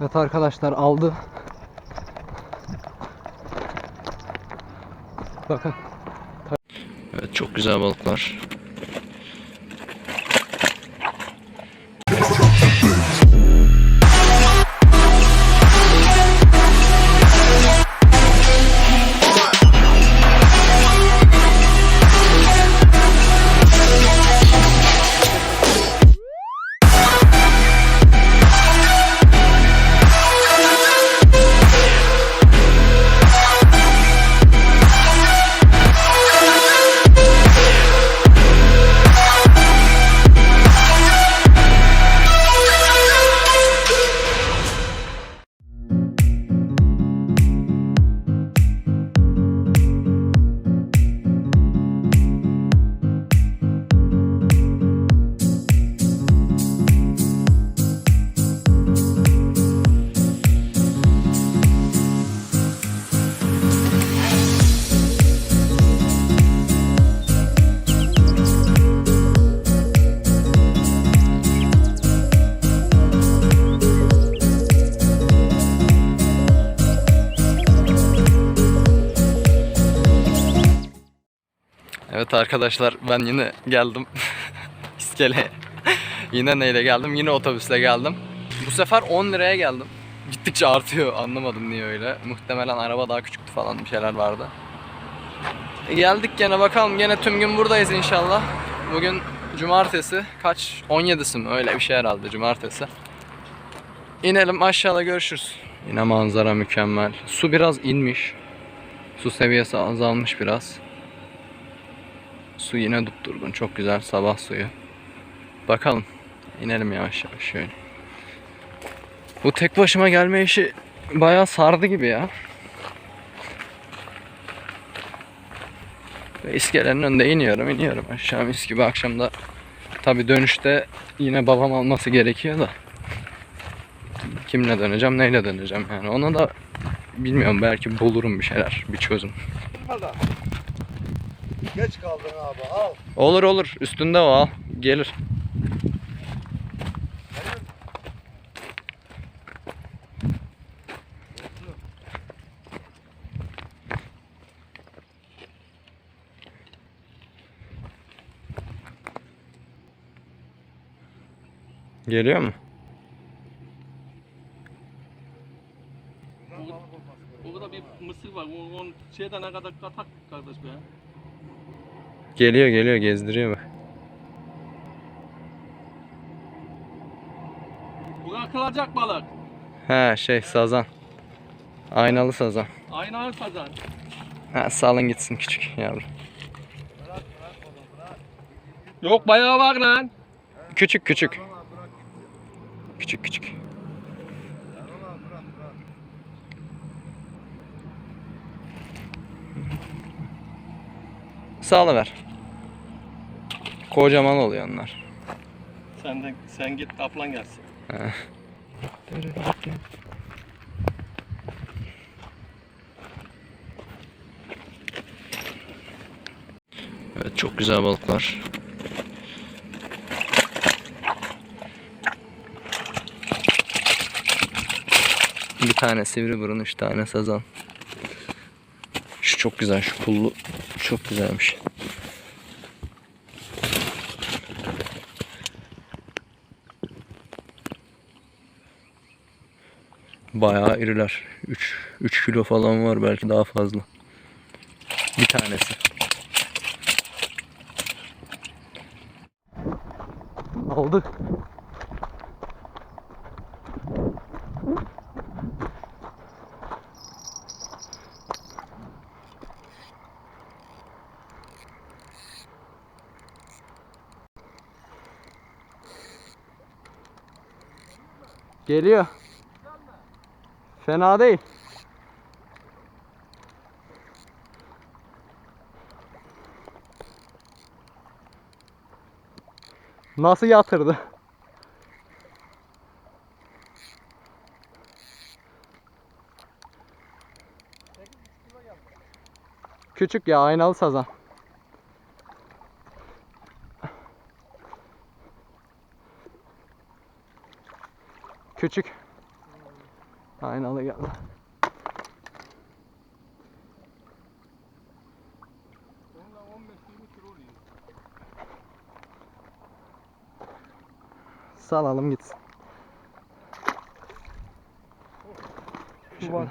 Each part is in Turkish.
Evet arkadaşlar aldı. Bakın. Evet çok güzel balıklar. Arkadaşlar ben yine geldim iskeleye. yine neyle geldim? Yine otobüsle geldim. Bu sefer 10 liraya geldim. Gittikçe artıyor anlamadım niye öyle. Muhtemelen araba daha küçüktü falan bir şeyler vardı. E, geldik gene bakalım gene tüm gün buradayız inşallah. Bugün cumartesi kaç 17'si mi öyle bir şey herhalde cumartesi. İnelim aşağıda görüşürüz. Yine manzara mükemmel. Su biraz inmiş. Su seviyesi azalmış biraz. Su yine dupdurgun. Çok güzel sabah suyu. Bakalım. İnelim yavaş yavaş şöyle. Bu tek başıma gelme işi bayağı sardı gibi ya. Ve iskelenin önünde iniyorum iniyorum aşağı mis gibi akşamda tabi dönüşte yine babam alması gerekiyor da kimle döneceğim neyle döneceğim yani ona da bilmiyorum belki bulurum bir şeyler bir çözüm. Hala. Geç kaldın abi al. Olur olur üstünde o al gelir. Geliyor mu? Orada bir mısır var. Onun şeyden ne kadar katak kardeş be. Geliyor geliyor gezdiriyor bak. Bırakılacak balık. He şey sazan. Aynalı sazan. Aynalı sazan. Ha salın gitsin küçük yavrum. Yok bayağı var lan. Küçük küçük. Küçük küçük. Sağlıver. Kocaman oluyor onlar. Sen de sen git kaplan gelsin. Evet çok güzel balıklar. Bir tane sivri burun, üç tane sazan. Şu çok güzel, şu pullu çok güzelmiş. Bayağı iriler. 3 3 kilo falan var belki daha fazla. Bir tanesi. Aldı. Geliyor. Fena değil. Nasıl yatırdı? Küçük ya aynalı sazan. Küçük. Aynalı geldi. Onunla 15-20 kilo oluyor. Salalım gitsin. Şu var.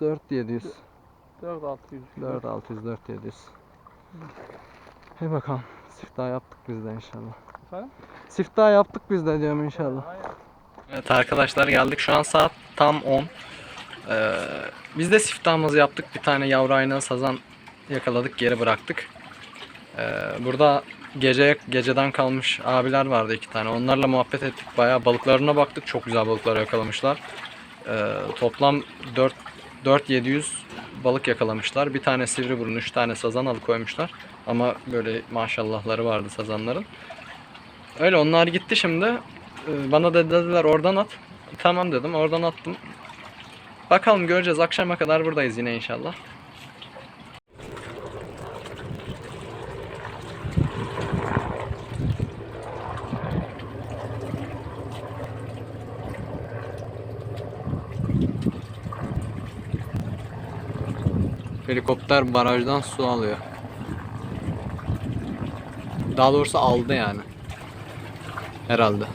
4700. 4600. 4600 4700. Hey bakalım. Siftah yaptık biz de inşallah. Efendim? Siftah yaptık biz de diyorum inşallah. Evet arkadaşlar geldik şu an saat tam 10. Ee, biz de siftahımızı yaptık. Bir tane yavru aynalı sazan yakaladık geri bıraktık. Ee, burada gece geceden kalmış abiler vardı iki tane. Onlarla muhabbet ettik. Bayağı balıklarına baktık. Çok güzel balıklar yakalamışlar. Ee, toplam 4 4700 balık yakalamışlar. Bir tane sivri burun, 3 tane sazan alıkoymuşlar. Ama böyle maşallahları vardı sazanların. Öyle onlar gitti şimdi. Ee, Bana da dediler oradan at. Tamam dedim oradan attım. Bakalım göreceğiz. Akşama kadar buradayız yine inşallah. Helikopter barajdan su alıyor. Daha doğrusu aldı yani. Herhalde.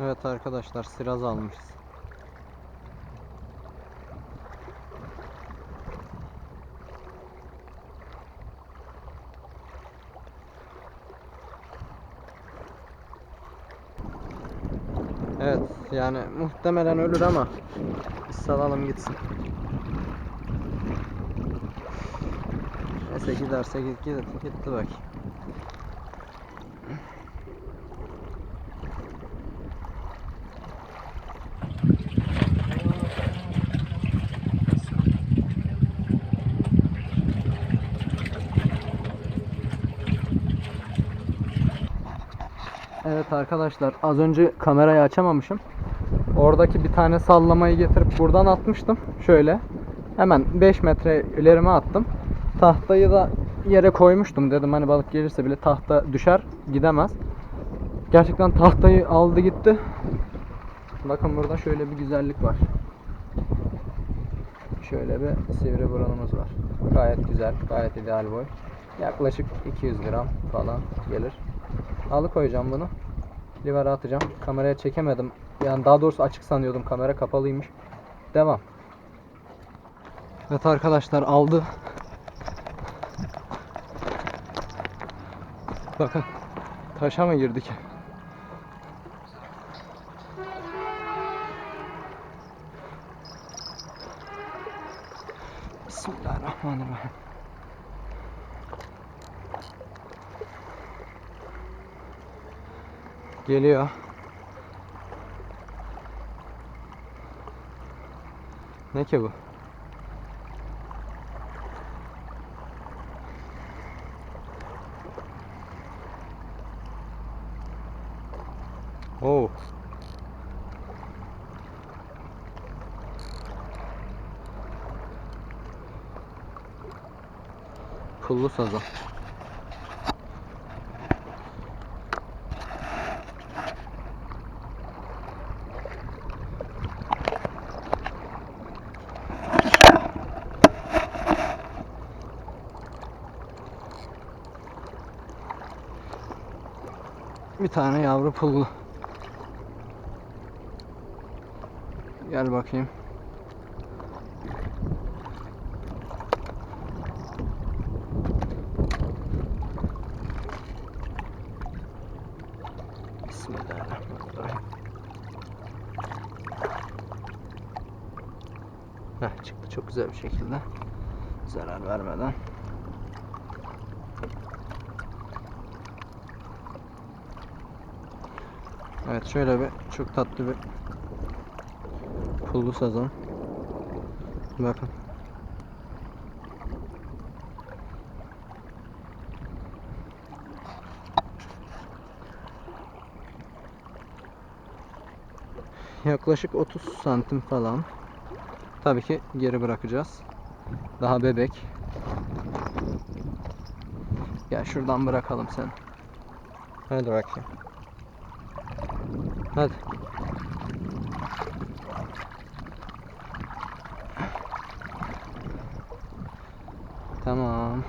Evet arkadaşlar siraz almışız. Evet yani muhtemelen ölür ama biz salalım gitsin. Neyse giderse git, git, gitti bak. Evet arkadaşlar az önce kamerayı açamamışım. Oradaki bir tane sallamayı getirip buradan atmıştım. Şöyle. Hemen 5 metre ilerime attım. Tahtayı da yere koymuştum. Dedim hani balık gelirse bile tahta düşer gidemez. Gerçekten tahtayı aldı gitti. Bakın burada şöyle bir güzellik var. Şöyle bir sivri burunumuz var. Gayet güzel, gayet ideal boy. Yaklaşık 200 gram falan gelir. Alıkoyacağım bunu. Livara atacağım. Kameraya çekemedim. Yani daha doğrusu açık sanıyordum. Kamera kapalıymış. Devam. Evet arkadaşlar aldı. Bakın. Taşa mı girdik? Bismillahirrahmanirrahim. Geliyor. Ne ki bu? Oo. Pullu sazan. Bir tane yavru pullu. Gel bakayım. Bismillahirrahmanirrahim. Heh, çıktı çok güzel bir şekilde. Zarar vermeden. Evet şöyle bir çok tatlı bir pullu sazan. Bakın. Yaklaşık 30 santim falan. Tabii ki geri bırakacağız. Daha bebek. Gel şuradan bırakalım sen. Hadi bakayım. Hadi. Tamam.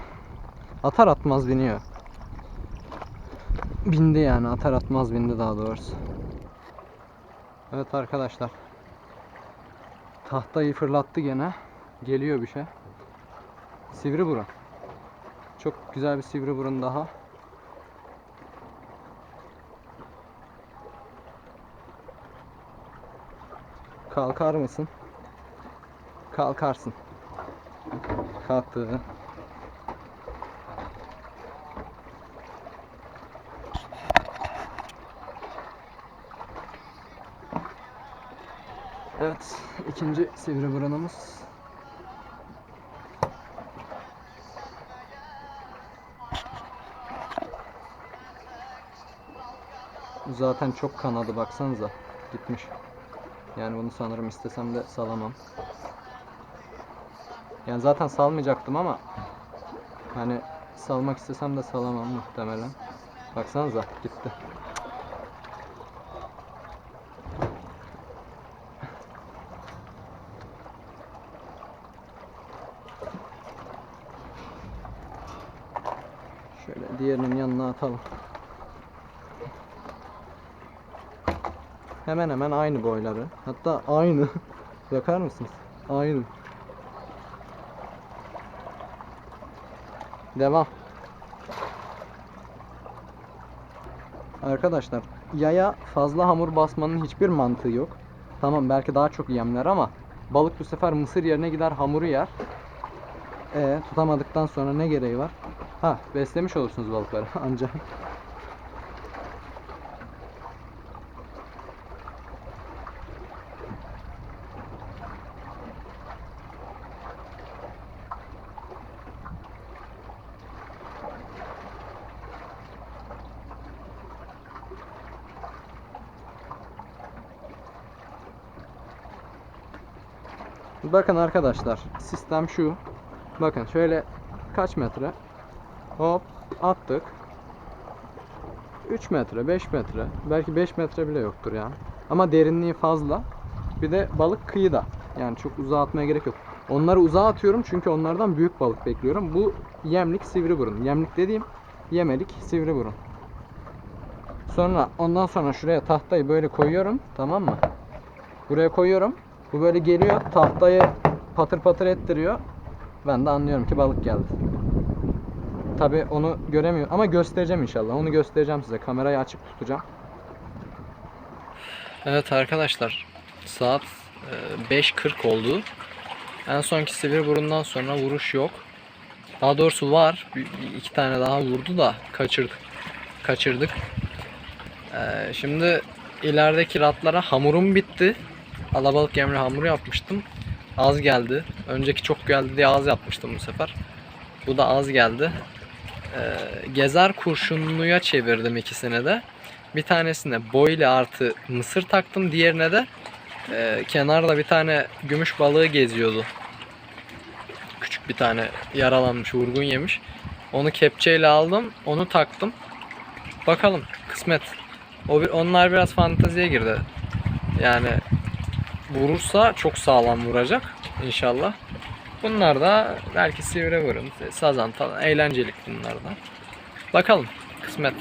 Atar atmaz biniyor. Bindi yani atar atmaz bindi daha doğrusu. Evet arkadaşlar. Tahtayı fırlattı gene. Geliyor bir şey. Sivri burun. Çok güzel bir sivri burun daha. Kalkar mısın? Kalkarsın. Kalktı. Evet, ikinci sivri burunumuz. Zaten çok kanadı baksanıza. Gitmiş. Yani bunu sanırım istesem de salamam. Yani zaten salmayacaktım ama hani salmak istesem de salamam muhtemelen. Baksanıza gitti. Şöyle diğerinin yanına atalım. Hemen hemen aynı boyları. Hatta aynı. Bakar mısınız? Aynı. Devam. Arkadaşlar yaya fazla hamur basmanın hiçbir mantığı yok. Tamam belki daha çok yemler ama balık bu sefer mısır yerine gider hamuru yer. E tutamadıktan sonra ne gereği var? Ha beslemiş olursunuz balıkları ancak. Bakın arkadaşlar sistem şu. Bakın şöyle kaç metre? Hop attık. 3 metre, 5 metre. Belki 5 metre bile yoktur yani. Ama derinliği fazla. Bir de balık kıyıda. Yani çok uzağa atmaya gerek yok. Onları uzağa atıyorum çünkü onlardan büyük balık bekliyorum. Bu yemlik sivri burun. Yemlik dediğim yemelik sivri burun. Sonra ondan sonra şuraya tahtayı böyle koyuyorum. Tamam mı? Buraya koyuyorum. Bu böyle geliyor tahtayı patır patır ettiriyor. Ben de anlıyorum ki balık geldi. Tabi onu göremiyor ama göstereceğim inşallah. Onu göstereceğim size. Kamerayı açık tutacağım. Evet arkadaşlar saat e, 5.40 oldu. En sonki sivri burundan sonra vuruş yok. Daha doğrusu var. İki tane daha vurdu da kaçırdık. Kaçırdık. E, şimdi ilerideki ratlara hamurum bitti. Alabalık yemli hamuru yapmıştım. Az geldi. Önceki çok geldi diye az yapmıştım bu sefer. Bu da az geldi. E, gezer kurşunluya çevirdim ikisini de. Bir tanesine boyle artı mısır taktım. Diğerine de e, kenarda bir tane gümüş balığı geziyordu. Küçük bir tane yaralanmış, vurgun yemiş. Onu kepçeyle aldım. Onu taktım. Bakalım kısmet. O onlar biraz fanteziye girdi. Yani vurursa çok sağlam vuracak inşallah. Bunlar da belki sivri vurun, sazan falan eğlencelik bunlar da. Bakalım kısmet.